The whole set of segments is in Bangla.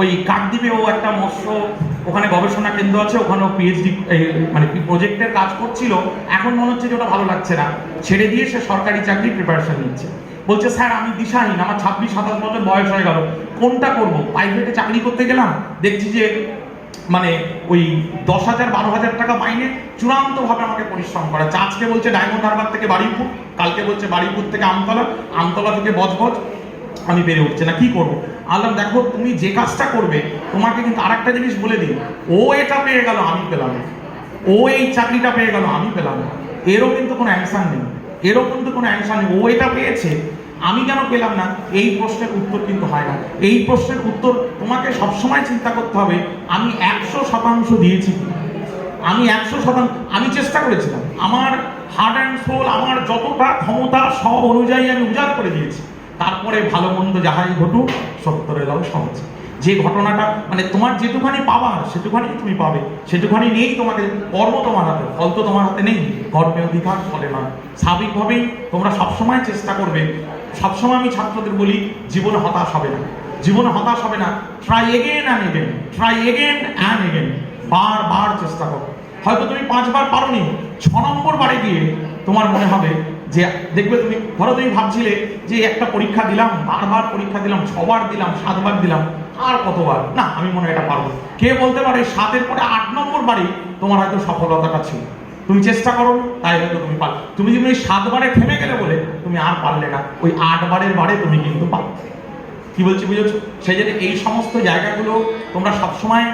ওই কাকদ্বীপে ও একটা মৎস্য, ওখানে গবেষণা কেন্দ্র আছে, ওখানেও পিএইচডি মানে প্রজেক্টের কাজ করছিল। এখন মনে হচ্ছে যে ওটা ভালো লাগছে না। ছেড়ে দিয়ে সে সরকারি চাকরি প্রিপারেশন নিচ্ছে। বলছে, স্যার, আমি দিশাহীন, আমার ছাব্বিশ, সাতাশ বছর বয়স হয়ে গেল। কোনটা করব? প্রাইভেটে চাকরি করতে গেলাম, দেখছি যে মানে ওই দশ হাজার, বারো হাজার টাকা মাইনে চূড়ান্তভাবে আমাকে পরিশ্রম করা। আজকে বলছে ডায়মন্ড হারবার থেকে বাড়িপুর কালকে বলছে বাড়িপুর থেকে আমতলা। আমতলা থেকে বজবজ। আমি বেড়ে উঠছে, না, কি করব? আল্লাহ দেখো তুমি যে কাজটা করবে, তোমাকে কিন্তু আরেকটা জিনিস বলে দিই। ও এটা পেয়ে গেল, আমি পেলাম। ও এই চাকরিটা পেয়ে গেল, আমি পেলাম। এরও কিন্তু কোনো অ্যান্সার নেই। এরও কিন্তু কোনো অ্যান্সার নেই। ও এটা পেয়েছে, আমি কেন পেলাম না? এই প্রশ্নের উত্তর কিন্তু হয় না। এই প্রশ্নের উত্তর তোমাকে সবসময় চিন্তা করতে হবে, আমি একশো শতাংশ দিয়েছি। আমি একশো শতাংশ, আমি চেষ্টা করেছিলাম। আমার হার্ট অ্যান্ড সোল আমার যতটা ক্ষমতা, সব অনুযায়ী আমি উজাড় করে দিয়েছি। তারপরে ভালো মন্দ যাহাই ঘটুক সত্তরের দাও সহজ। যে ঘটনাটা মানে তোমার যেটুখানি পাবার সেটুখানি তুমি পাবে। সেটুখানি নেই তোমাকে কর্ম তোমার হাতে, ফল তো তোমার হাতে নেই। কর্মে অধিকার ফলে না স্বাভাবিকভাবেই তোমরা সবসময় চেষ্টা করবে। সবসময় আমি ছাত্রদের বলি, জীবনে হতাশ হবে না। জীবনে হতাশ হবে না। Try again and again try again and again বারবার চেষ্টা করো। হয়তো তুমি পাঁচবার পারোনি। ছ নম্বর বারে গিয়ে তোমার মনে হবে যে দেখবে তুমি, ধরো তুমি ভাবছিলে যে একটা পরীক্ষা দিলাম, বারবার পরীক্ষা দিলাম, ছবার দিলাম, সাতবার দিলাম, আর কতবার? না, আমি মনে হয় এটা পারব কে বলতে পারে সাতের পরে আট নম্বর বারেই তোমার হয়তো সফলতাটা ছিল। তুমি চেষ্টা করো, তাই হয়তো তুমি পারো তুমি যদি সাতবারে থেমে গেলে বলে, তুমি আর পারলে না। ওই আটবারের বারে তুমি কিন্তু পারো কি বলছি, বুঝেছ? সেই জন্য এই সমস্ত জায়গাগুলো তোমরা সবসময়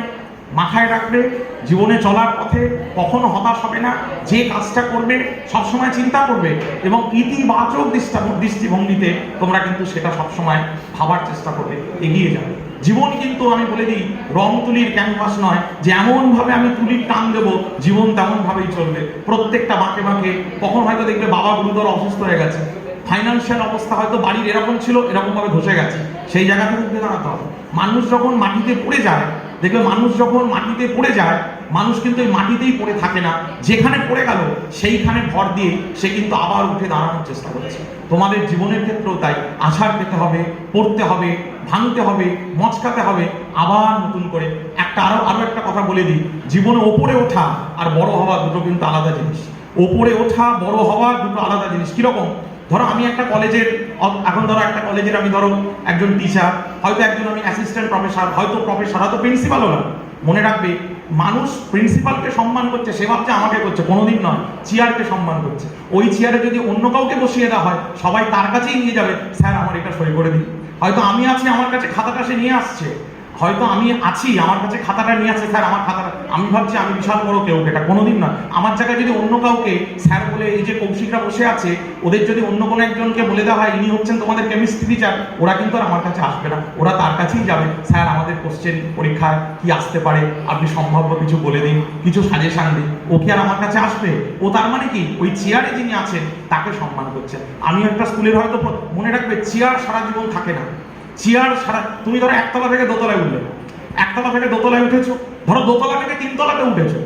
মাথায় রাখবে, জীবনে চলার পথে কখনো হতাশ হবে না, যে কাজটা করবে সবসময় চিন্তা করবে এবং ইতিবাচক দৃষ্টা- দৃষ্টিভঙ্গিতে তোমরা কিন্তু সেটা সবসময় ভাবার চেষ্টা করবে, এগিয়ে যাবে জীবন কিন্তু আমি বলে দিই, রং তুলির ক্যানভাস নয়, যে এমনভাবে আমি তুলির টান দেবো, জীবন তেমনভাবেই চলবে। প্রত্যেকটা বাঁকে বাঁকে কখন হয়তো দেখবে বাবা গুরুতর অসুস্থ হয়ে গেছে। ফাইন্যান্সিয়াল অবস্থা হয়তো বাড়ির এরকম ছিল, এরকমভাবে ধসে গেছে। সেই জায়গা থেকে উঠে দাঁড়াতে হবে। মানুষ যখন মাটিতে পড়ে যায় দেখবে মানুষ যখন মাটিতে পড়ে যায়, মানুষ কিন্তু এই মাটিতেই পড়ে থাকে না। যেখানে পড়ে গেল, সেইখানে ভর দিয়ে সে কিন্তু আবার উঠে দাঁড়ানোর চেষ্টা করছে। তোমাদের জীবনের ক্ষেত্রেও তাই। আছাড় পেতে হবে, পড়তে হবে, ভাঙতে হবে, মচকাতে হবে, আবার নতুন করে। একটা আরও আরও একটা কথা বলে দিই। জীবনে ওপরে ওঠা আর বড় হওয়া দুটো কিন্তু আলাদা জিনিস। ওপরে ওঠা, বড় হওয়া দুটো আলাদা জিনিস। কীরকম? ধরো আমি একটা কলেজের, এখন ধরো একটা কলেজের আমি ধরো একজন টিচার হয়তো একজন আমি অ্যাসিস্ট্যান্ট প্রফেসর হয়তো প্রফেসর হয়তো প্রিন্সিপালও না মনে রাখবে, মানুষ প্রিন্সিপালকে সম্মান করছে, সে ভাবছে আমাকে করছে, কোনোদিন নয় চেয়ারকে সম্মান করছে। ওই চেয়ারে যদি অন্য কাউকে বসিয়ে দেওয়া হয়, সবাই তার কাছেই নিয়ে যাবে, স্যার, আমার এটা সই করে দিন। হয়তো আমি আছি, আমার কাছে খাতাটা সে নিয়ে আসছে। হয়তো আমি আছি, আমার কাছে খাতাটা নিয়ে আছে, স্যার, আমার খাতাটা। আমি ভাবছি আমি বিশাল বড় কেউ, এটা কোনোদিন না আমার জায়গায় যদি অন্য কাউকে, স্যার বলে এই যে কৌশিকরা বসে আছে, ওদের যদি অন্য কোনো একজনকে বলে দেওয়া হয়, ইনি হচ্ছেন তোমাদের কেমিস্ট্রি টিচার ওরা কিন্তু আর আমার কাছে আসবে না। ওরা তার কাছেই যাবে। স্যার, আমাদের কোশ্চেন পরীক্ষায় কি আসতে পারে? আপনি সম্ভাব্য কিছু বলে দিন, কিছু সাজেশন দিন। ও কি আর আমার কাছে আসবে? ও তার মানে কি? ওই চেয়ারে যিনি আছেন, তাকে সম্মান করছে। আমি একটা স্কুলের হয়তো মনে রাখবে, চেয়ার সারা জীবন থাকে না। চেয়ার সারা, তুমি ধরো একতলা থেকে দোতলায় উঠলে। একতলা থেকে দোতলায় উঠেছো, ধরো দোতলা থেকে তিনতলাতে উঠেছো।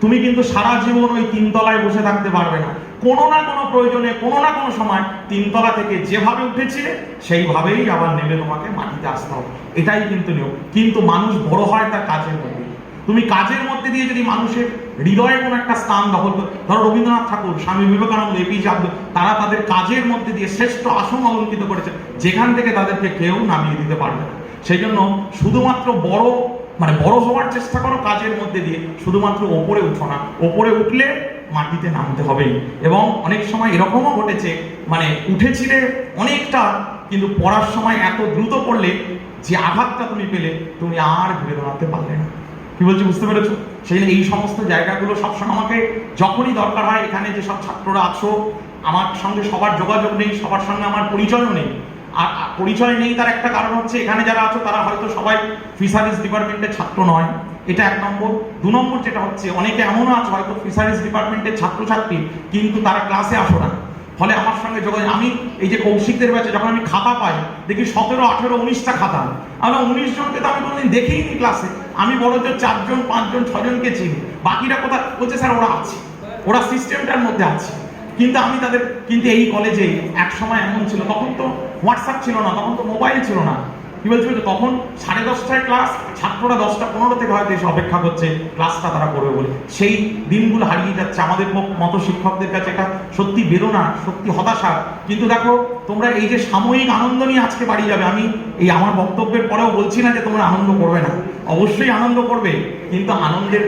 তুমি কিন্তু সারা জীবন ওই তিনতলায় বসে থাকতে পারবে না। কোনো না কোনো প্রয়োজনে, কোনো না কোনো সময় তিনতলা থেকে যেভাবে উঠেছিলে সেইভাবেই আবার নেমে তোমাকে মাটিতে আসতে হবে। এটাই কিন্তু নিয়ম। কিন্তু মানুষ বড় হয় তার কাজের মধ্যে তুমি কাজের মধ্যে দিয়ে যদি মানুষের হৃদয়ে কোনো একটা স্থান দখল করে, ধরো রবীন্দ্রনাথ ঠাকুর, স্বামী বিবেকানন্দ এপিজে আব্দুল, তারা তাদের কাজের মধ্যে দিয়ে শ্রেষ্ঠ আসন অলঙ্কিত করেছে, যেখান থেকে তাদেরকে কেউ নামিয়ে দিতে পারবে না। সেই জন্য শুধুমাত্র বড় মানে বড় হওয়ার চেষ্টা করো কাজের মধ্যে দিয়ে, শুধুমাত্র ওপরে উঠো না। ওপরে উঠলে মাটিতে নামতে হবেই। এবং অনেক সময় এরকমও ঘটেছে মানে উঠেছিলে অনেকটা, কিন্তু পড়ার সময় এত দ্রুত পড়লে যে আঘাতটা তুমি পেলে, তুমি আর ঘুরে দাঁড়াতে পারলে না। কি বলছি, বুঝতে পেরেছ? সেই এই সমস্ত জায়গাগুলো সবসময় আমাকে যখনই দরকার হয়, এখানে যে সব ছাত্ররা আছো, আমার সঙ্গে সবার যোগাযোগ নেই, সবার সঙ্গে আমার পরিচয়ও নেই। আর পরিচয় নেই তার একটা কারণ হচ্ছে, এখানে যারা আছো, তারা হয়তো সবাই ফিশারিজ ডিপার্টমেন্টের ছাত্র নয়। এটা এক নম্বর। দু নম্বর যেটা হচ্ছে, অনেকে এমনও আছে হয়তো ফিশারিজ ডিপার্টমেন্টের ছাত্রছাত্রী, কিন্তু তারা ক্লাসে আসো না। ফলে আমার সঙ্গে যোগাযোগ, আমি এই যে কৌশিকদের ব্যাচে যখন আমি খাতা পাই, দেখি সতেরো, আঠেরো, উনিশটা খাতা। আমরা উনিশ জনকে তো আমি কোনোদিন দেখিনি ক্লাসে আমি জোর চারজন, পাঁচজন, ছজনকে চিনি। বাকিরা কোথা বলছে, স্যার, ওরা আছে। ওরা সিস্টেমটার মধ্যে আছে। কিন্তু আমি তাদের, কিন্তু এই কলেজে এক সময় এমন ছিল, তখন তো হোয়াটসঅ্যাপ ছিল না, তখন তো মোবাইল ছিল না। কি বলছি তখন সাড়ে দশটায় ক্লাস ছাত্ররা দশটা পনেরো থেকে হয়তো এসে অপেক্ষা করছে ক্লাসটা তারা করবে বলে। সেই দিনগুলো হারিয়ে যাচ্ছে। আমাদের মতো শিক্ষকদের কাছে এটা সত্যি বেরোনা সত্যি হতাশা। কিন্তু দেখো তোমরা এই যে সাময়িক আনন্দ নিয়ে আজকে বাড়ি যাবে, আমি এই আমার বক্তব্যের পরেও বলছি না যে তোমরা আনন্দ করবে না। অবশ্যই আনন্দ করবে, কিন্তু আনন্দের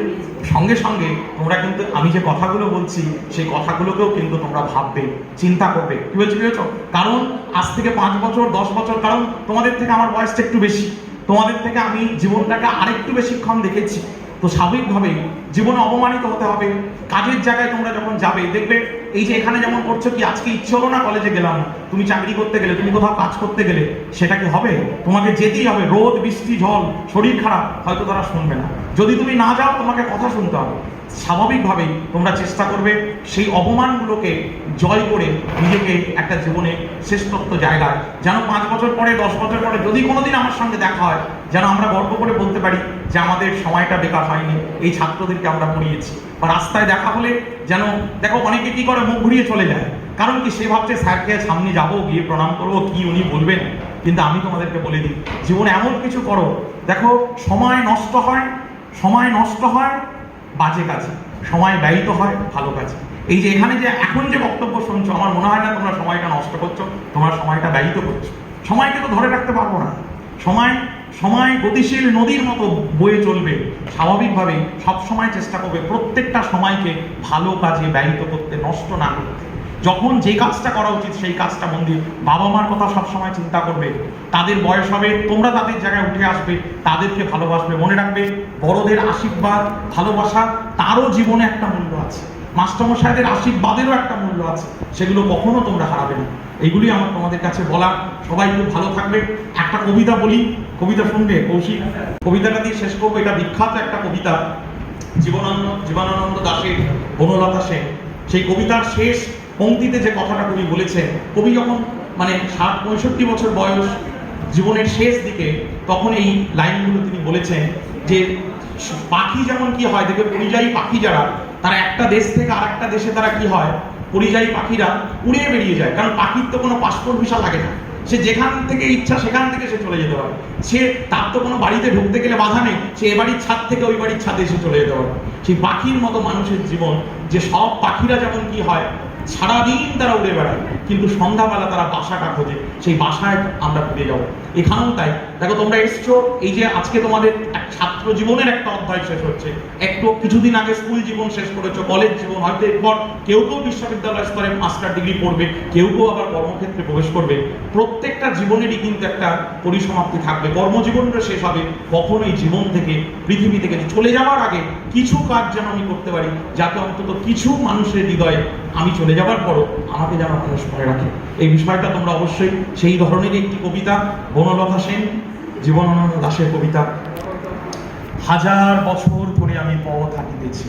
সঙ্গে সঙ্গে তোমরা কিন্তু, আমি যে কথাগুলো বলছি, সেই কথাগুলোকেও কিন্তু তোমরা ভাববে, চিন্তা করবে। কি বলছি বুঝেছ কারণ আজ থেকে পাঁচ বছর, দশ বছর, কারণ তোমাদের থেকে আমার বয়সটা একটু বেশি। তোমাদের থেকে আমি জীবনটাকে আরেকটু বেশিক্ষণ দেখেছি। তো স্বাভাবিকভাবেই জীবনে অপমানিত হতে হবে। কাজের জায়গায় তোমরা যখন যাবে, দেখবে এই যে এখানে যেমন করছ কি, আজকে ইচ্ছে হলো না কলেজে গেলাম? তুমি চাকরি করতে গেলে, তুমি কোথাও কাজ করতে গেলে, সেটা কি হবে? তোমাকে যেতেই হবে, রোদ, বৃষ্টি জল শরীর খারাপ, হয়তো তারা শুনবে না। যদি তুমি না যাও, তোমাকে কথা শুনতে হবে। স্বাভাবিকভাবেই তোমরা চেষ্টা করবে সেই অপমানগুলোকে জয় করে নিজেকে একটা জীবনে শ্রেষ্ঠত্ব জায়গায়। যেন পাঁচ বছর পরে, দশ বছর পরে, যদি কোনোদিন আমার সঙ্গে দেখা হয়, যেন আমরা গর্ব করে বলতে পারি যে আমাদের সময়টা বেকার হয়নি। এই ছাত্রদেরকে আমরা পড়িয়েছি। বা রাস্তায় দেখা হলে যেন, দেখো অনেকে কি করে, মুখ ঘুরিয়ে চলে যায়। কারণ কি সে ভাবছে, স্যারকে সামনে যাব, গিয়ে প্রণাম করব, কি উনি বলবেন? কিন্তু আমি তোমাদেরকে বলে দিই, জীবনে এমন কিছু করো, দেখো সময় নষ্ট হয়, সময় নষ্ট হয়, বাজে কাজে সময় ব্যয়িত হয়, ভালো কাজে এই যে এখানে যে, এখন যে বক্তব্য শুনছো, আমার মনে হয় না তোমরা সময়টা নষ্ট করছ, তোমরা সময়টা ব্যয়িত করছ। সময়কে তো ধরে রাখতে পারব না। সময় সময় গতিশীল নদীর মতো বয়ে চলবে। স্বাভাবিকভাবে সব সময় চেষ্টা করবে প্রত্যেকটা সময়কে ভালো কাজে ব্যয়িত করতে, নষ্ট না করতে। যখন যে কাজটা করা উচিত, সেই কাজটা মন দিয়ে বাবা মার কথা সবসময় চিন্তা করবে। তাদের বয়স হবে, তোমরা তাদের জায়গায় উঠে আসবে, তাদেরকে ভালোবাসবে, মনে রাখবে, বড়দের আশীর্বাদ, ভালোবাসা তারও জীবনে একটা মূল্য আছে। মাস্টারমশাইদের আশীর্বাদেরও একটা মূল্য আছে। সেগুলো কখনো তোমরা হারাবে না। এগুলি আমার তোমাদের কাছে বলা সবাই খুব ভালো থাকবে। একটা কবিতা বলি কবিতা শুনবে, কৌশিক। কবিতাটা দিয়ে শেষ করব। এটা বিখ্যাত একটা কবিতা, জীবনানন্দ জীবনানন্দ দাশের বনলতা সেন। সেই কবিতার শেষ পংক্তিতে যে কথাটা কবি বলেছেন, কবি যখন মানে ষাট, পঁয়ষট্টি বছর বয়স জীবনের শেষ দিকে, তখন এই লাইনগুলো তিনি বলেছেন যে, পাখি যেমন কি হয়, দেখবে পরিযায়ী পাখি যারা, তারা একটা দেশ থেকে আর একটা দেশে তারা কি হয়? পরিযায়ী পাখিরা উড়ে বেরিয়ে যায়। কারণ পাখির তো কোনো পাসপোর্ট ভিসা লাগে না। সে যেখান থেকে ইচ্ছা সেখান থেকে সে চলে যেতে পারে সে তার তো কোনো বাড়িতে ঢুকতে গেলে বাধা নেই, সে এ বাড়ির ছাদ থেকে ওই বাড়ির ছাদে এসে চলে যেতে পারে সেই পাখির মতো মানুষের জীবন, যে সব পাখিরা যেমন কি হয়, সারাদিন তারা উড়ে বেড়ায়, কিন্তু সন্ধ্যাবেলা তারা বাসাটা খোঁজে। সেই বাসায় আমরা ফিরে যাব। এখানেও তাই। দেখো, তোমরা এসছো, এই যে আজকে তোমাদের ছাত্র জীবনের একটা অধ্যায় শেষ হচ্ছে। একটু কিছুদিন আগে স্কুল জীবন শেষ করেছ, কলেজ জীবন, হয়তো এরপর কেউ কেউ বিশ্ববিদ্যালয় স্তরে মাস্টার ডিগ্রি পড়বে, কেউ কেউ আবার কর্মক্ষেত্রে প্রবেশ করবে। প্রত্যেকটা জীবনেরই কিন্তু একটা পরিসমাপ্তি থাকবে। কর্মজীবনটা শেষ হবে কখনো এই জীবন থেকে, পৃথিবী থেকে চলে যাওয়ার আগে কিছু কাজ যেন আমি করতে পারি, যাতে অন্তত কিছু মানুষের হৃদয়ে আমি চলে যাওয়ার পরও আমাকে যেন মানুষ মনে রাখে। এই বিষয়টা তোমরা অবশ্যই সেই ধরনের একটি কবিতা, বনলতা সেন, জীবনানন্দ দাসের কবিতা। হাজার বছর ধরে আমি পথ হাঁটিতেছি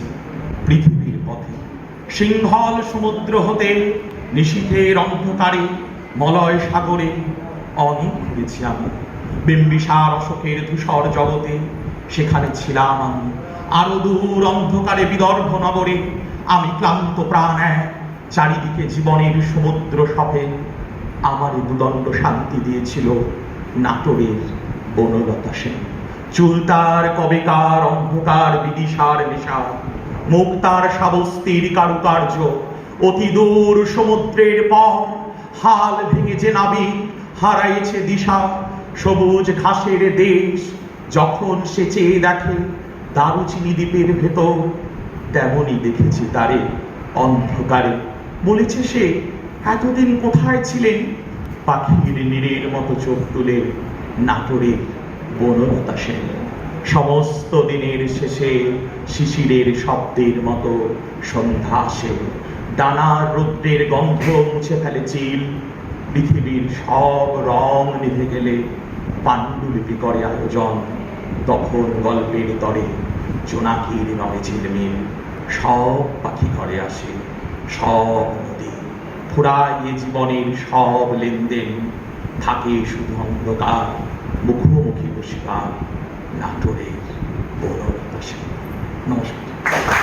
পৃথিবীর পথে। সিংহল সমুদ্র হতে নিশীথের অন্ধকারে মলয় সাগরে অনেক ঘুরেছি আমি। বিম্বিসার অশোকের ধূসর জগতে সেখানে ছিলাম আমি। আরও দূর অন্ধকারে বিদর্ভ নগরে আমি ক্লান্ত প্রাণ এক, চারিদিকে জীবনের সমুদ্র সপে। আমার দুদণ্ড শান্তি দিয়েছিল নাটোরের বনলতা সেন। চুল তার কবেকার, অন্ধকার, বিদিশার নেশা। মুখ তার সাবস্তির কারুকার্য। অতি দূর সমুদ্রের পর হাল ভেঙে যে নাবিক হারাইছে দিশা। সবুজ ঘাসের দেশ। যখন সে চেয়ে দেখে দারুচিনি দ্বীপের ভেতর, তেমনই দেখেছি তারে অন্ধকারে। বলেছে সে এতদিন কোথায় ছিলেন? পাখির নীরের মতো চোখ তুলে নাটোরে বনলতা সেন সমস্ত দিনের শেষে শিশিরের শব্দের মতো সন্ধ্যা আসে। ডানার রৌদ্রের গন্ধ মুছে ফেলে চিল। পৃথিবীর সব রং নিভে গেলে পাণ্ডুলিপি করে আয়োজন। তখন গল্পের তরে জোনাকির রঙে ঝিলমিল। সব পাখি ঘরে আসে, সব নদী। ফুরাইয়ে জীবনের সব লেনদেন থাকে শুধু অন্ধকার মুখোমুখি বসিবার নাটোরের বড় নমস্কার।